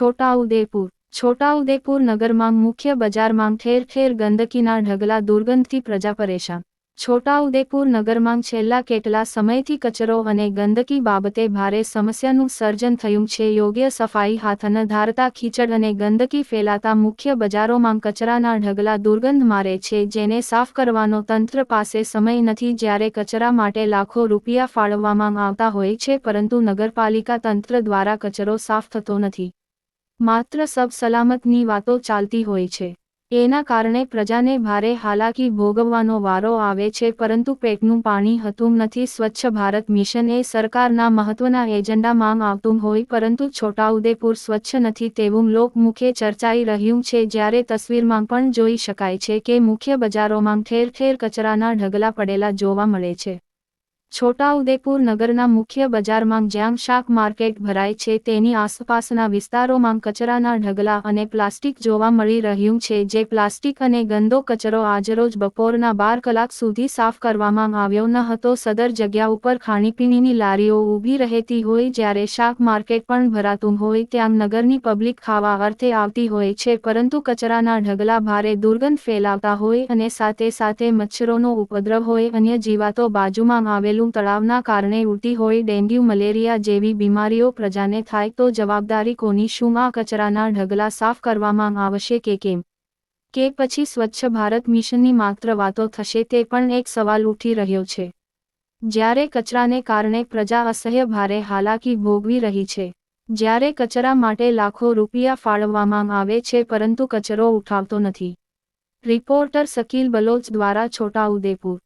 છોટાઉદેપુર. છોટાઉદેપુર નગરમાં મુખ્ય બજારમાં ઠેર ઠેર ગંદકીના ઢગલા દુર્ગંધથી પ્રજા પરેશાન છોટાઉદેપુર નગરમાં છેલ્લા કેટલા સમયથી કચરો અને ગંદકી બાબતે ભારે સમસ્યાનું સર્જન થયું છે. યોગ્ય સફાઈ હાથ ન ધારતા ખીચડ અને ગંદકી ફેલાતા મુખ્ય બજારોમાં કચરાના ઢગલા દુર્ગંધ મારે છે. જેને સાફ કરવાનો તંત્ર પાસે સમય નથી. જ્યારે કચરા માટે લાખો રૂપિયા ફાળવવામાં આવતા હોય છે, પરંતુ નગરપાલિકા તંત્ર દ્વારા કચરો સાફ થતો નથી. માત્ર સબ સલામતની વાતો ચાલતી હોય છે. એના કારણે પ્રજાને ભારે હાલાકી ભોગવવાનો વારો આવે છે, પરંતુ પેટનું પાણી હતું નથી. સ્વચ્છ ભારત મિશન એ સરકારના મહત્વના એજન્ડામાં આવતું હોય, પરંતુ છોટાઉદેપુર સ્વચ્છ નથી તેવું લોકમુખે ચર્ચાઈ રહ્યું છે. જ્યારે તસવીરમાં પણ જોઈ શકાય છે કે મુખ્ય બજારોમાં ઠેર ઠેર કચરાના ઢગલા પડેલા જોવા મળે છે. છોટાઉદેપુર નગરના મુખ્ય બજારમાં જ્યાં શાક માર્કેટ ભરાય છે, તેની આસપાસના વિસ્તારોમાં કચરાના ઢગલા અને પ્લાસ્ટિક જોવા મળી રહ્યું છે, જે પ્લાસ્ટિક અને ગંદો કચરો આજરોજ બપોરના બાર કલાક સુધી સાફ કરવામાં આવ્યો ન હતો. સદર જગ્યા ઉપર ખાણીપીણીની લારીઓ ઊભી રહેતી હોય જ્યારે શાક માર્કેટ પણ ભરાતું હોય, ત્યાં નગરની પબ્લિક ખાવા અર્થે આવતી હોય છે, પરંતુ કચરાના ઢગલા ભારે દુર્ગંધ ફેલાવતા હોય અને સાથે સાથે મચ્છરોનો ઉપદ્રવ હોય, અન્ય જીવાતો બાજુમાં આવેલું આવેલું તળાવના કારણે ઉલટી હોય ડેન્ગ્યુ, મલેરિયા જેવી બીમારીઓ પ્રજાને થાય તો જવાબદારી કોની? શું આ કચરાના ઢગલા સાફ કરવામાં આવશે કે કેમ? કે પછી સ્વચ્છ ભારત મિશનની માત્ર વાતો થશે તે પણ એક સવાલ ઉઠી રહ્યો છે. જ્યારે કચરાને કારણે પ્રજા અસહ્ય ભારે હાલાકી ભોગવી રહી છે, જ્યારે કચરા માટે લાખો રૂપિયા ફાળવવામાં આવે છે પરંતુ કચરો ઉઠાવતો નથી. રિપોર્ટર શકીલ બલોચ દ્વારા છોટાઉદેપુર